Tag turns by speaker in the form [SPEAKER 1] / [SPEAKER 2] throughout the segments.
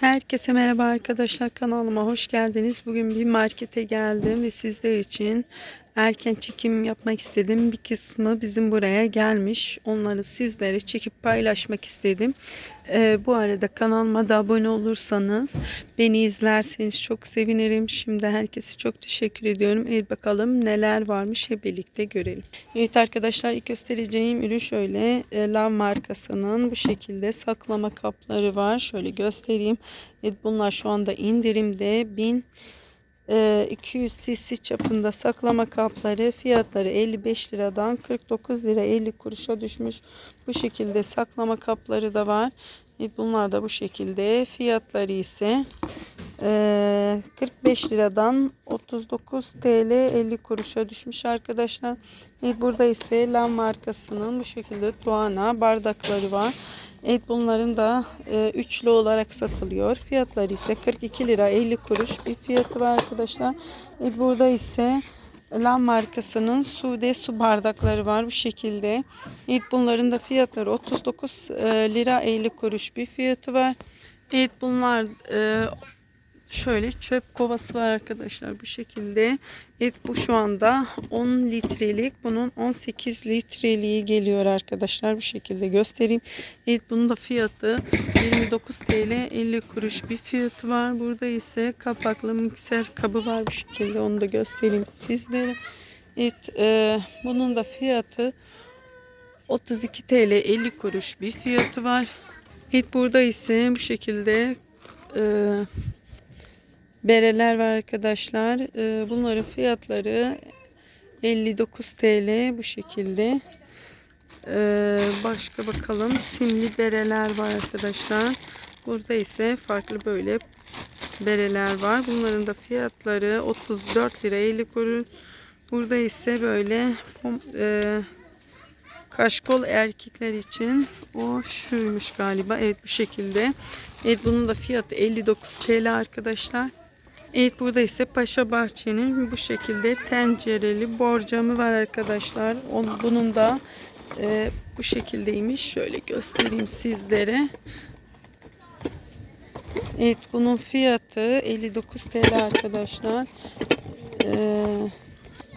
[SPEAKER 1] Herkese merhaba arkadaşlar kanalıma hoş geldiniz. Bugün bir markete geldim ve sizler için erken çekim yapmak istedim. Bir kısmı bizim buraya gelmiş. Onları sizlere çekip paylaşmak istedim. Ee, bu arada kanalıma da abone olursanız beni izlerseniz çok sevinirim. Şimdi herkese çok teşekkür ediyorum. Evet bakalım neler varmış hep birlikte görelim. Evet arkadaşlar ilk göstereceğim ürün şöyle e, Lav markasının bu şekilde saklama kapları var. Şöyle göstereyim. Evet bunlar şu anda indirimde 1000 e, 200 cc çapında saklama kapları fiyatları 55 liradan 49 lira 50 kuruşa düşmüş. Bu şekilde saklama kapları da var. Evet, bunlar da bu şekilde. Fiyatları ise e, 45 liradan 39 TL 50 kuruşa düşmüş arkadaşlar. Evet, burada ise Lan markasının bu şekilde Tuana bardakları var. Evet bunların da e, üçlü olarak satılıyor. Fiyatları ise 42 lira 50 kuruş bir fiyatı var arkadaşlar. Evet burada ise Lan markasının Sude su bardakları var bu şekilde. Evet bunların da fiyatları 39 e, lira 50 kuruş bir fiyatı var. Evet bunlar e, şöyle çöp kovası var arkadaşlar bu şekilde. Evet bu şu anda 10 litrelik. Bunun 18 litreliği geliyor arkadaşlar. Bu şekilde göstereyim. Evet bunun da fiyatı 29 TL 50 kuruş bir fiyatı var. Burada ise kapaklı mikser kabı var bu şekilde. Onu da göstereyim sizlere. Evet e, bunun da fiyatı 32 TL 50 kuruş bir fiyatı var. Evet burada ise bu şekilde e, bereler var arkadaşlar. Ee, bunların fiyatları 59 TL bu şekilde. Ee, başka bakalım simli bereler var arkadaşlar. Burada ise farklı böyle bereler var. Bunların da fiyatları 34 lira 50 kuruş. Burada ise böyle e, kaşkol erkekler için o şuymuş galiba. Evet bu şekilde. Evet bunun da fiyatı 59 TL arkadaşlar. Evet burada ise Paşa Bahçe'nin bu şekilde tencereli borcamı var arkadaşlar. Bunun da e, bu şekildeymiş. Şöyle göstereyim sizlere. Evet bunun fiyatı 59 TL arkadaşlar. Ee,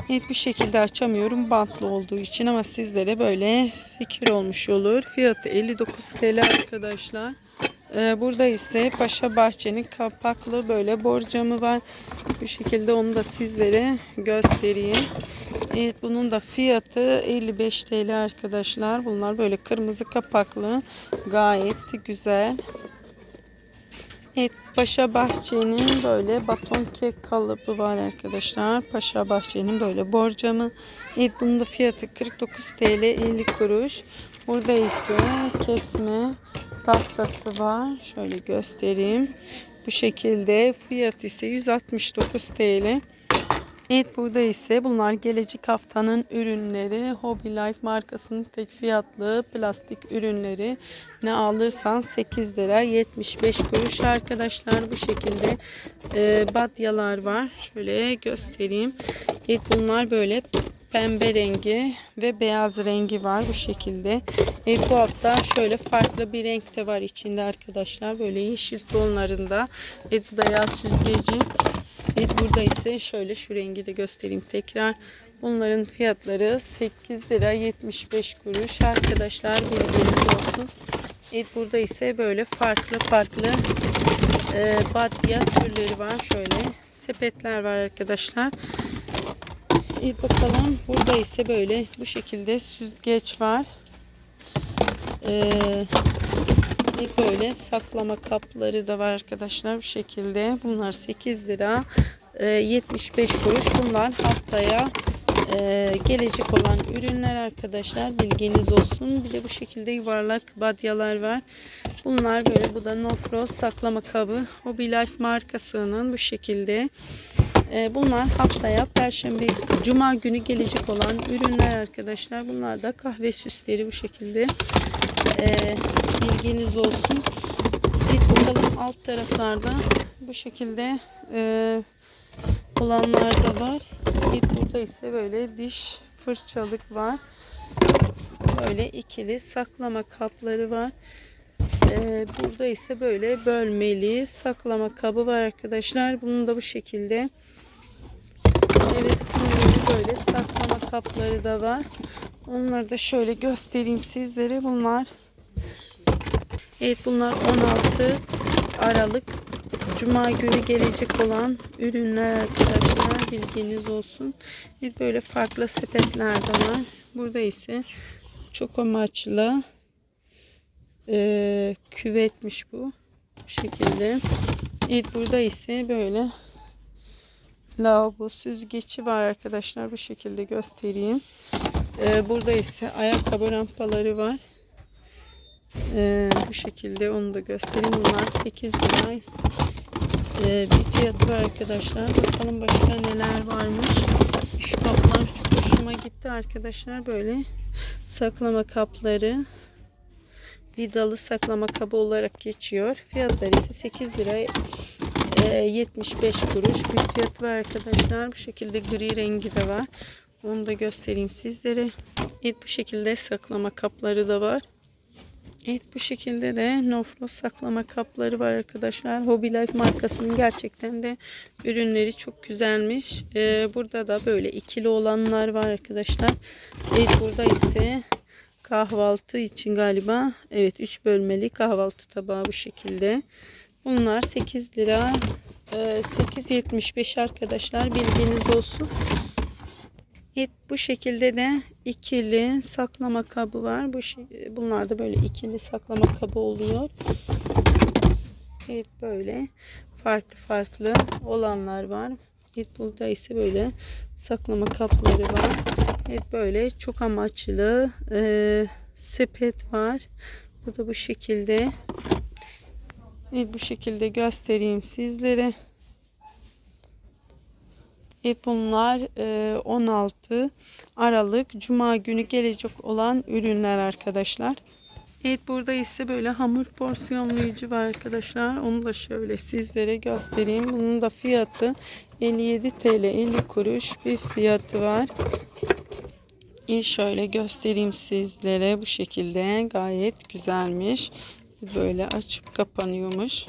[SPEAKER 1] evet bu şekilde açamıyorum bantlı olduğu için ama sizlere böyle fikir olmuş olur. Fiyatı 59 TL arkadaşlar. Ee, burada ise Paşa Bahçe'nin kapaklı böyle borcamı var. Bu şekilde onu da sizlere göstereyim. Evet bunun da fiyatı 55 TL arkadaşlar. Bunlar böyle kırmızı kapaklı. Gayet güzel. Evet Paşa Bahçe'nin böyle baton kek kalıbı var arkadaşlar. Paşa Bahçe'nin böyle borcamı. Evet bunun da fiyatı 49 TL 50 kuruş. Burada ise kesme tahtası var. Şöyle göstereyim. Bu şekilde fiyat ise 169 TL. Evet burada ise bunlar gelecek haftanın ürünleri. Hobby Life markasının tek fiyatlı plastik ürünleri. Ne alırsan 8 lira 75 kuruş arkadaşlar. Bu şekilde e, badyalar var. Şöyle göstereyim. Evet bunlar böyle pembe rengi ve beyaz rengi var bu şekilde. Hafta şöyle farklı bir renk de var içinde arkadaşlar. Böyle yeşil tonlarında. Evet bu da yağ süzgeci. Evet burada ise şöyle şu rengi de göstereyim tekrar. Bunların fiyatları 8 lira 75 kuruş arkadaşlar bilginiz olsun. Evet burada ise böyle farklı farklı e, badya türleri var. Şöyle sepetler var arkadaşlar. Evet bakalım. Burada ise böyle bu şekilde süzgeç var. Ee, böyle saklama kapları da var arkadaşlar bu şekilde. Bunlar 8 lira e, 75 kuruş. Bunlar haftaya e, gelecek olan ürünler arkadaşlar. Bilginiz olsun. Bir de bu şekilde yuvarlak badyalar var. Bunlar böyle. Bu da No Frost saklama kabı. Hobby Life markasının bu şekilde. E, bunlar haftaya Perşembe, Cuma günü gelecek olan ürünler arkadaşlar. Bunlar da kahve süsleri bu şekilde. E, bilginiz olsun. Bir bakalım alt taraflarda bu şekilde e, olanlar da var. Bir burada ise böyle diş fırçalık var. Böyle ikili saklama kapları var. Ee, burada ise böyle bölmeli saklama kabı var arkadaşlar. Bunun da bu şekilde. Evet böyle saklama kapları da var. Onları da şöyle göstereyim sizlere. Bunlar Evet bunlar 16 Aralık Cuma günü gelecek olan ürünler arkadaşlar bilginiz olsun. Evet böyle farklı sepetler de var. Burada ise çok amaçlı e, küvetmiş bu. Bu şekilde. Evet burada ise böyle lavabo süzgeci var arkadaşlar. Bu şekilde göstereyim. E, burada ise ayakkabı rampaları var. E, bu şekilde onu da göstereyim. Bunlar 8 lira. E, bir fiyatı var arkadaşlar. Bakalım başka neler varmış. Şu kaplar çok hoşuma gitti arkadaşlar. Böyle saklama kapları vidalı saklama kabı olarak geçiyor. Fiyatları ise 8 lira e, 75 kuruş bir fiyat var arkadaşlar. Bu şekilde gri rengi de var. Onu da göstereyim sizlere. Evet bu şekilde saklama kapları da var. Evet bu şekilde de Nofro saklama kapları var arkadaşlar. Hobby Life markasının gerçekten de ürünleri çok güzelmiş. Ee, burada da böyle ikili olanlar var arkadaşlar. Evet burada ise kahvaltı için galiba evet 3 bölmeli kahvaltı tabağı bu şekilde. Bunlar 8 lira e, 8.75 arkadaşlar bilginiz olsun. Evet, bu şekilde de ikili saklama kabı var. Bu bunlar da böyle ikili saklama kabı oluyor. Evet böyle farklı farklı olanlar var. Evet burada ise böyle saklama kapları var. Evet böyle çok amaçlı e, sepet var. Bu da bu şekilde. Evet bu şekilde göstereyim sizlere. Evet bunlar e, 16 Aralık Cuma günü gelecek olan ürünler arkadaşlar. Evet burada ise böyle hamur porsiyonlayıcı var arkadaşlar. Onu da şöyle sizlere göstereyim. Bunun da fiyatı 57 TL 50 kuruş bir fiyatı var. İyi şöyle göstereyim sizlere bu şekilde gayet güzelmiş. Böyle açıp kapanıyormuş.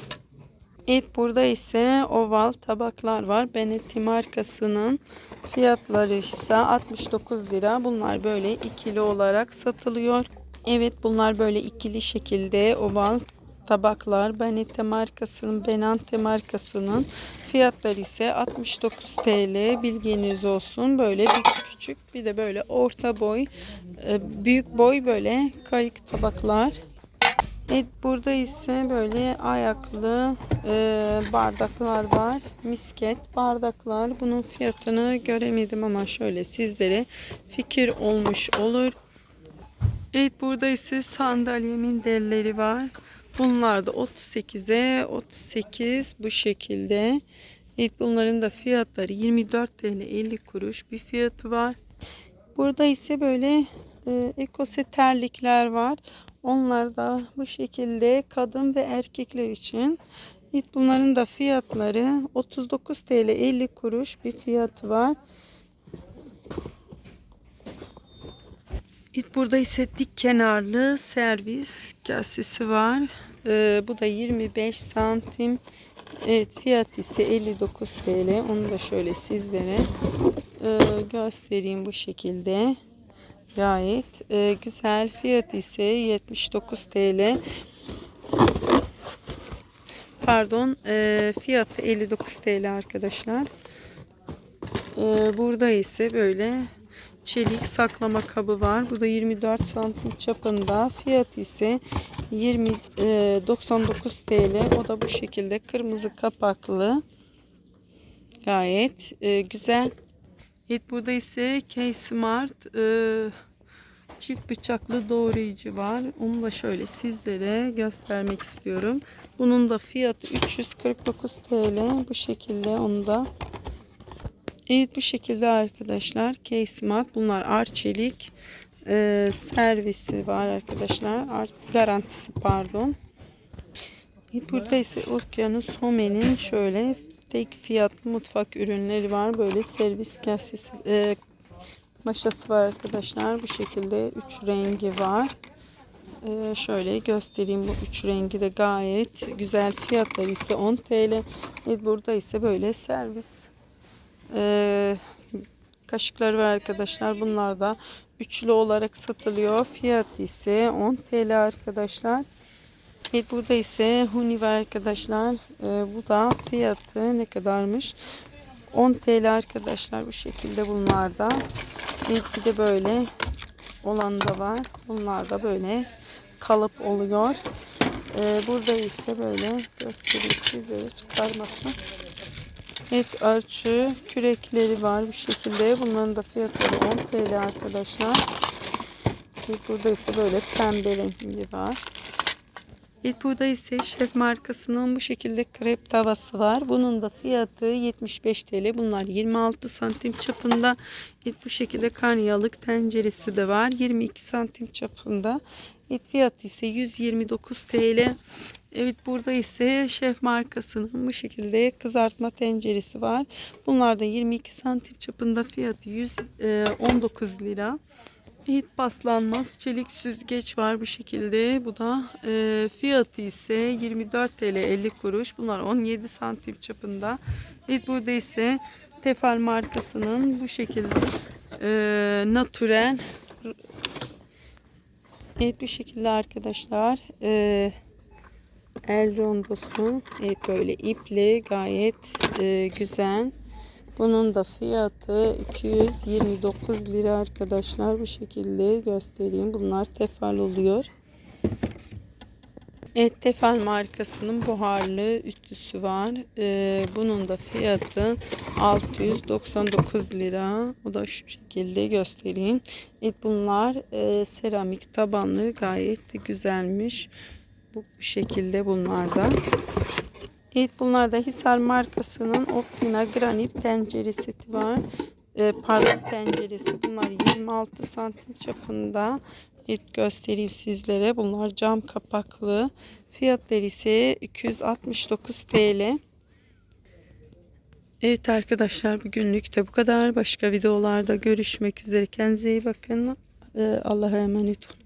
[SPEAKER 1] Evet burada ise oval tabaklar var. Benetti markasının fiyatları ise 69 lira. Bunlar böyle ikili olarak satılıyor. Evet bunlar böyle ikili şekilde oval tabaklar. Benetti markasının Benante markasının fiyatları ise 69 TL. Bilginiz olsun. Böyle bir küçük bir de böyle orta boy e, büyük boy böyle kayık tabaklar. Evet burada ise böyle ayaklı e, bardaklar var. Misket bardaklar. Bunun fiyatını göremedim ama şöyle sizlere fikir olmuş olur. Evet burada ise sandalye minderleri var. Bunlar da 38'e 38 bu şekilde. Evet bunların da fiyatları 24 TL 50 kuruş bir fiyatı var. Burada ise böyle e, ekose var. Onlar da bu şekilde kadın ve erkekler için. Evet, bunların da fiyatları 39 TL 50 kuruş bir fiyatı var. Evet, burada ise dik kenarlı servis kasesi var. Ee, bu da 25 santim. Evet fiyat ise 59 TL. Onu da şöyle sizlere e, göstereyim bu şekilde. Gayet e, güzel. Fiyat ise 79 TL. Pardon. E, fiyatı 59 TL arkadaşlar. E, burada ise böyle çelik saklama kabı var. Bu da 24 santim çapında. Fiyat ise 20 e, 99 TL. O da bu şekilde kırmızı kapaklı. Gayet e, güzel. Evet burada ise K-Smart e, çift bıçaklı doğrayıcı var. Onu da şöyle sizlere göstermek istiyorum. Bunun da fiyatı 349 TL. Bu şekilde onu da. Evet bu şekilde arkadaşlar. K-Smart bunlar Arçelik e, servisi var arkadaşlar. Ar garantisi pardon. Burada ise Okyanus Home'nin şöyle tek fiyat mutfak ürünleri var. Böyle servis kasesi e, maşası var arkadaşlar. Bu şekilde üç rengi var. Ee, şöyle göstereyim bu üç rengi de gayet güzel. Fiyatları ise 10 TL. Evet, burada ise böyle servis ee, kaşıkları var arkadaşlar. Bunlar da üçlü olarak satılıyor. Fiyatı ise 10 TL arkadaşlar. Evet burada ise huni var arkadaşlar. Ee, bu da fiyatı ne kadarmış? 10 TL arkadaşlar bu şekilde bunlarda. Evet bir de böyle olan da var. Bunlar da böyle kalıp oluyor. Ee, burada ise böyle göstereyim sizlere çıkarmasın. Evet ölçü kürekleri var bu şekilde. Bunların da fiyatları 10 TL arkadaşlar. Burada ise böyle pembe renkli var. Burada ise şef markasının bu şekilde krep tavası var. Bunun da fiyatı 75 TL. Bunlar 26 santim çapında. Evet bu şekilde karnıyarık tenceresi de var. 22 santim çapında. Evet fiyatı ise 129 TL. Evet burada ise şef markasının bu şekilde kızartma tenceresi var. Bunlar da 22 santim çapında fiyatı 119 lira. Hiç paslanmaz çelik süzgeç var bu şekilde. Bu da e, fiyatı ise 24 TL 50 kuruş. Bunlar 17 santim çapında. Evet burada ise Tefal markasının bu şekilde e, natürel Evet bu şekilde arkadaşlar e, el rondosu evet böyle ipli gayet e, güzel. Bunun da fiyatı 229 lira arkadaşlar. Bu şekilde göstereyim. Bunlar tefal oluyor. Evet tefal markasının buharlı ütüsü var. Ee, bunun da fiyatı 699 lira. O da şu şekilde göstereyim. Evet bunlar e, seramik tabanlı gayet de güzelmiş. Bu şekilde bunlar da. Evet bunlar da Hisar markasının Optina granit tencere seti var. Ee, parlak tenceresi. Bunlar 26 santim çapında. Evet göstereyim sizlere. Bunlar cam kapaklı. Fiyatları ise 269 TL. Evet arkadaşlar bugünlük de bu kadar. Başka videolarda görüşmek üzere. Kendinize iyi bakın. Ee, Allah'a emanet olun.